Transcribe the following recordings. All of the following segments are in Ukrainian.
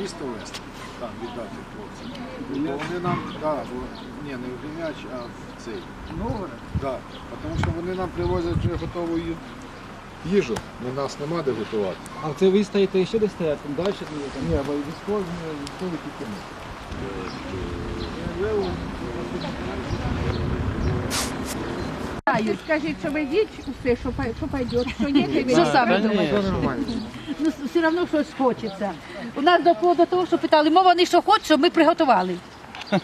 місто вести, там віддати хлопцям. Бо вони нам, да, бо, ні, не в Гремяч, а в цей. Новгород? Да, тому що вони нам привозять вже готову ї- їжу. У нас нема де готувати. А це ви стоїте ще де стоять? Там далі? Там? Ні, бо військові, військові тільки ми. Скажіть, що ви йдіть усе, що, пой- що пойде, що Все думаєте? Ну, все одно щось хочеться. У нас дошло до того, що питали, мова вони що хочуть, щоб ми приготували. Е,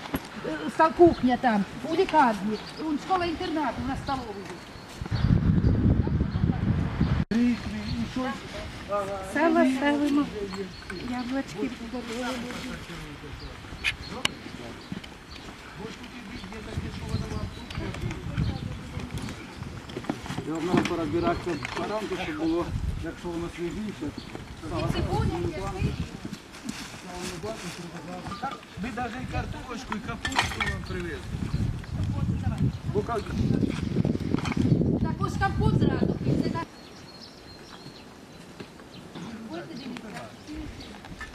ста- Кухня там, у лікарні, у школа інтернат, у нас столовий. Сало ставимо, яблочки. Його треба порозбирати баранку, щоб було, якщо воно свіжіше. Ми навіть і картошку, і капусту вам привезли. Бо як Так ось компот зразу. Це так. Ось дивіться.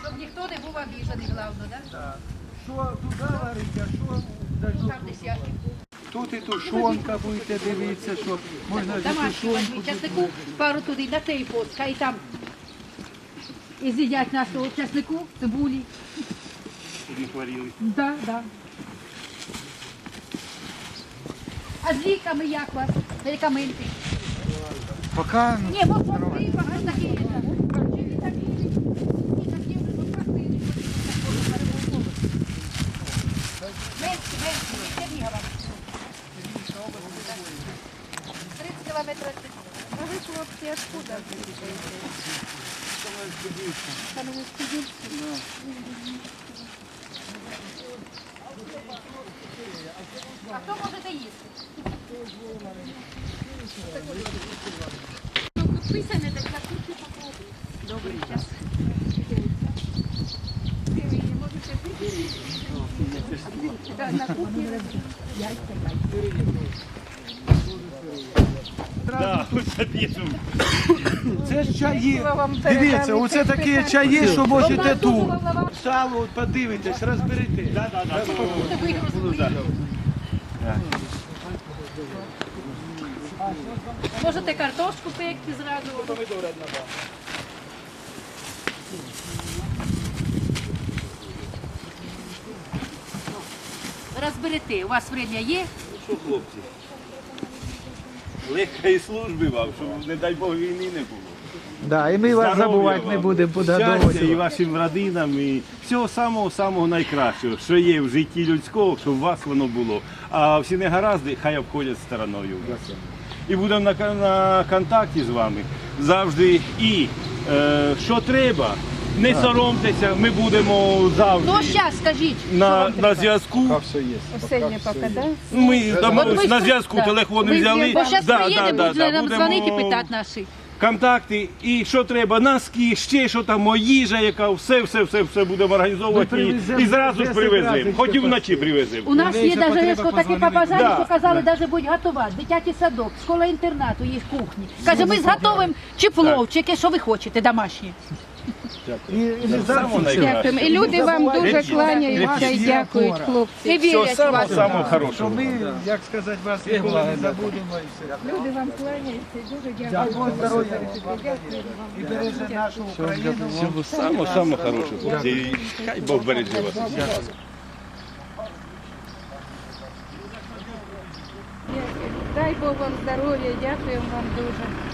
Щоб ніхто не був обіжений, головно, так? Так. що туди варить, а що даже Там десятки. Тут і тушонка будете дивитися, що можна вже Домашню тушонку. возьми часнику, пару туди на те і поска, і там і з'їдять нашого часнику, цибулі. Да, да. А з ліками як вас? Медикаменти? Поки Ні, пости, багато такі. є, так. Чи вітаміни, і такі вже пости. Менше, менше, не Чернігова. 30 кілометрів. від А вы, хлопцы, откуда приезжаете? А хто можете їсти? Підписане, так на кухні попробуй. Добрий час. Можете пити? Да, на кухні. Це ж чаї. Дивіться, оце такі чаї, що можете тут. Сало, от подивитесь, розберете. Можете картошку пекти зразу. Розберете, у вас время є? Що, хлопці? Легкої служби вам, щоб, не дай Бог, війни не було. Да, і ми вас Здоров'я забувати вам, не будемо, Щастя і подгадовувати. вашим родинам, і всього самого-самого найкращого, що є в житті людського, щоб у вас воно було. А всі негаразди хай обходять стороною. І будемо на, кон- на контакті з вами завжди. І е, що треба, не соромтеся, ми будемо завжди Ну, зараз скажіть. на, на зв'язку. Все є. Поки, да? Ми От домовились, на зв'язку да. телефони взяли. Бо зараз Да, приїдемо, да, да, да, нам будемо- дзвонити, питати наші. контакти і що треба, носки, ще що там, їжа, яка все, все, все, все будемо організовувати і, і зразу ж привеземо. Хоч і вночі привеземо. У нас є навіть що такі побажання, Да. що казали, навіть будь готувати. Дитячий садок, школа інтернату, є кухні. Каже, ми зготовимо чи плов, чи яке, що ви хочете, домашнє. І, і. Дякуємо. Люди вам дуже кланяються і дякують, хлопці. І Всього вірять самого, вас. самого хорошого. ми, як сказати, вас ніколи не забудемо. і все. Люди вам кланяються і дуже дякують. Здоров'я Дякую і береже нашу Україну. Всього самого, самого хорошого. хлопці. І Хай Бог береже вас. Дай Бог вам здоров'я, дякуємо вам дуже.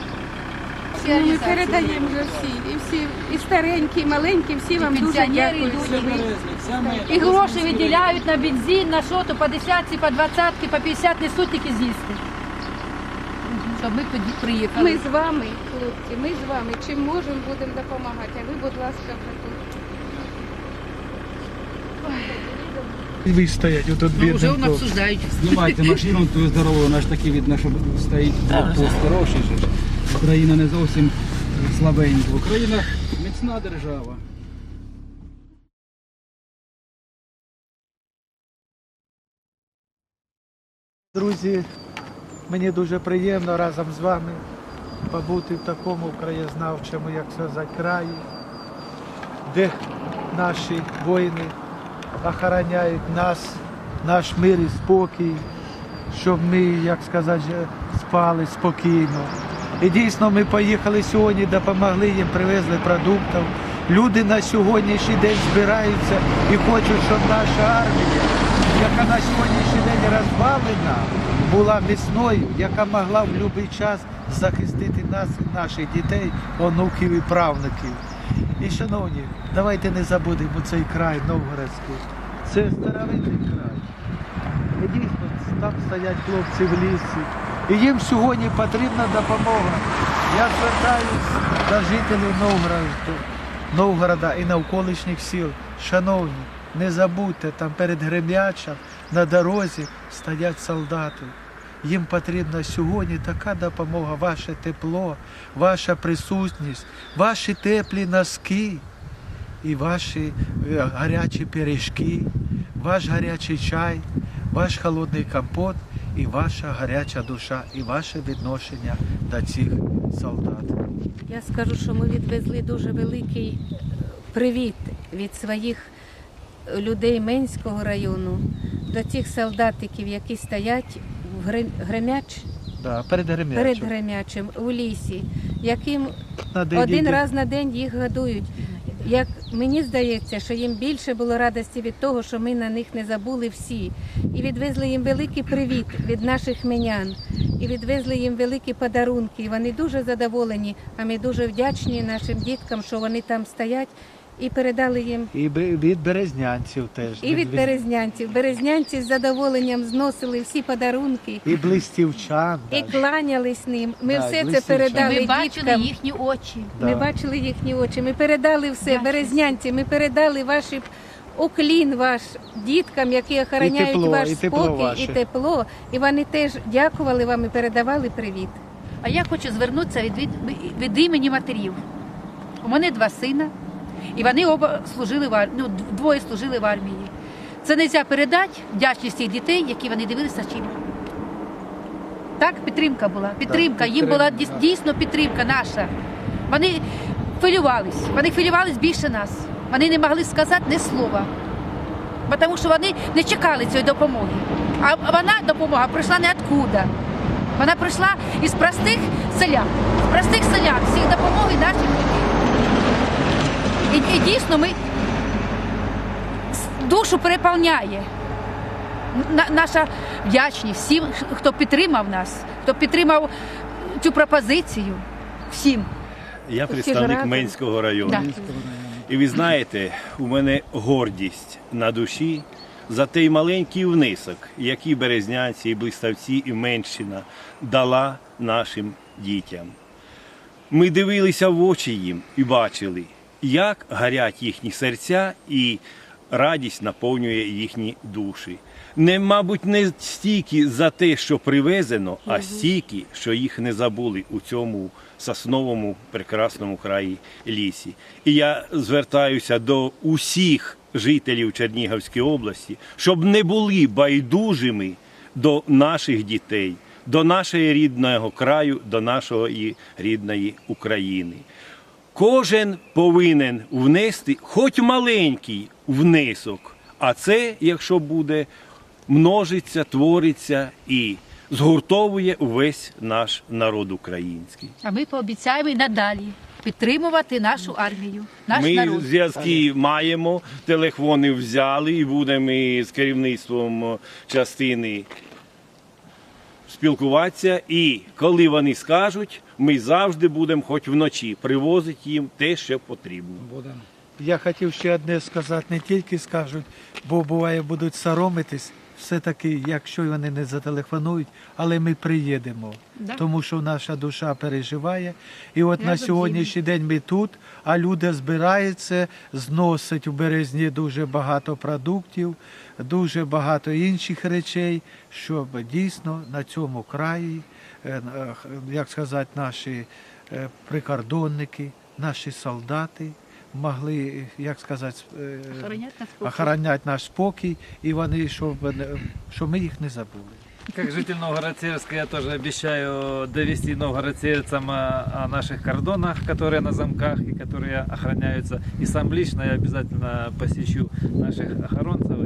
Ну, Ми передаємо вже всі, і всі, і старенькі, і маленькі, всі вам дуже Пенсіонери дякують. йдуть, що ви- і гроші виділяють на бензин, на що то по десятці, по двадцятки, по 50 несуть тільки з'їсти. Щоб ми тоді приїхали. Ми з вами, хлопці, ми з вами. Чим можемо, будемо допомагати. А ви, будь ласка, вже тут. Ви стоять, отут Ну, вже обсуждають. Знімайте машину, то здорово, вона ж таки видно, що стоїть блокпост хороший. же ж. Україна не зовсім слабенька. Україна міцна держава. Друзі, мені дуже приємно разом з вами побути в такому краєзнавчому, як сказати, краї, де наші воїни, охороняють нас, наш мир і спокій, щоб ми, як сказати, спали спокійно. І дійсно ми поїхали сьогодні, допомогли їм, привезли продуктів. Люди на сьогоднішній день збираються і хочуть, щоб наша армія, яка на сьогоднішній день розвалена, була міцною, яка могла в будь-який час захистити нас, наших дітей, онуків і правнуків. І, шановні, давайте не забудемо цей край Новгородський. Це старовинний край. І дійсно там стоять хлопці в лісі. І їм сьогодні потрібна допомога. Я звертаюся до жителів Новгорода, Новгорода і навколишніх сіл. Шановні, не забудьте, там перед Гремячем на дорозі стоять солдати. Їм потрібна сьогодні така допомога, ваше тепло, ваша присутність, ваші теплі носки і ваші е, гарячі пиріжки, ваш гарячий чай, ваш холодний компот і ваша гаряча душа, і ваше відношення до цих солдат. Я скажу, що ми відвезли дуже великий е, привіт від своїх людей Менського району до тих солдатиків, які стоять в Гре- Гремяч, Да, перед Гремячем. перед Гремячем у лісі, яким На день один йде- раз на день їх годують. Як мені здається, що їм більше було радості від того, що ми на них не забули всі, і відвезли їм великий привіт від наших мінян, і відвезли їм великі подарунки. І вони дуже задоволені. А ми дуже вдячні нашим діткам, що вони там стоять, і передали їм. І від березнянців теж. І від березнянців. Березнянці з задоволенням зносили всі подарунки І блистівчан. і кланялись ним. Ми Да, все це передали Ми бачили діткам. їхні очі. Да. Ми бачили їхні очі. Ми передали все, Вдячність. березнянці. Ми передали ваші уклін ваш діткам, які охороняють тепло, ваш і тепло спокій ваше. і тепло. І вони теж дякували вам і передавали привіт. А я хочу звернутися від, від, від імені матерів. У мене два сина, і вони оба служили в армії, ну, двоє служили в армії. Це не можна передати вдячність цих дітей, які вони дивилися чим. Так, підтримка була. Підтримка. Їм була дійсно підтримка наша. Вони хвилювались. Вони хвилювались більше нас. Вони не могли сказати ні слова. Тому що вони не чекали цієї допомоги. А вона допомога прийшла не откуда. Вона прийшла із простих селян, з простих селян, всіх допомоги наших людей. І, і дійсно ми душу переповняє на- наша вдячність всім, хто підтримав нас, хто підтримав цю пропозицію. Всім. Я представник. Менського району. Так. І ви знаєте, у мене гордість на душі за той маленький внесок, який березнянці, і блиставці, і Менщина дала нашим дітям. Ми дивилися в очі їм і бачили, як гарять їхні серця і радість наповнює їхні душі. Не, мабуть, не стільки за те, що привезено, а стільки, що їх не забули у цьому сосновому прекрасному краї лісі. І я звертаюся до усіх жителів Чернігівської області, щоб не були байдужими до наших дітей, до нашого рідного краю, до нашої рідної України. Кожен повинен внести хоч маленький внесок, а це, якщо буде, множиться, твориться і згуртовує увесь наш народ український. А ми пообіцяємо і надалі підтримувати нашу армію, наш Ми народ. зв'язки маємо, телефони взяли і будемо з керівництвом частини спілкуватися. І коли вони скажуть, ми завжди будемо хоч вночі привозити їм те, що потрібно. Будемо. Я хотів ще одне сказати, не тільки скажуть, бо буває будуть соромитись. Все-таки, якщо вони не зателефонують, але ми приїдемо, Да. тому що наша душа переживає. І от на Разом сьогоднішній день ми тут, а люди збираються, зносять у березні дуже багато продуктів, дуже багато інших речей, щоб дійсно на цьому краї, е, е, як сказати, наші е, прикордонники, наші солдати могли, як сказати, е, Охороняти наш спокій, і вони, щоб, не- щоб ми їх не забули. Как житель Новгород-Северска я тоже обещаю довести новгород-северцам о, о наших кордонах, которые на замках и которые охраняются. И сам лично я обязательно посещу наших охоронцев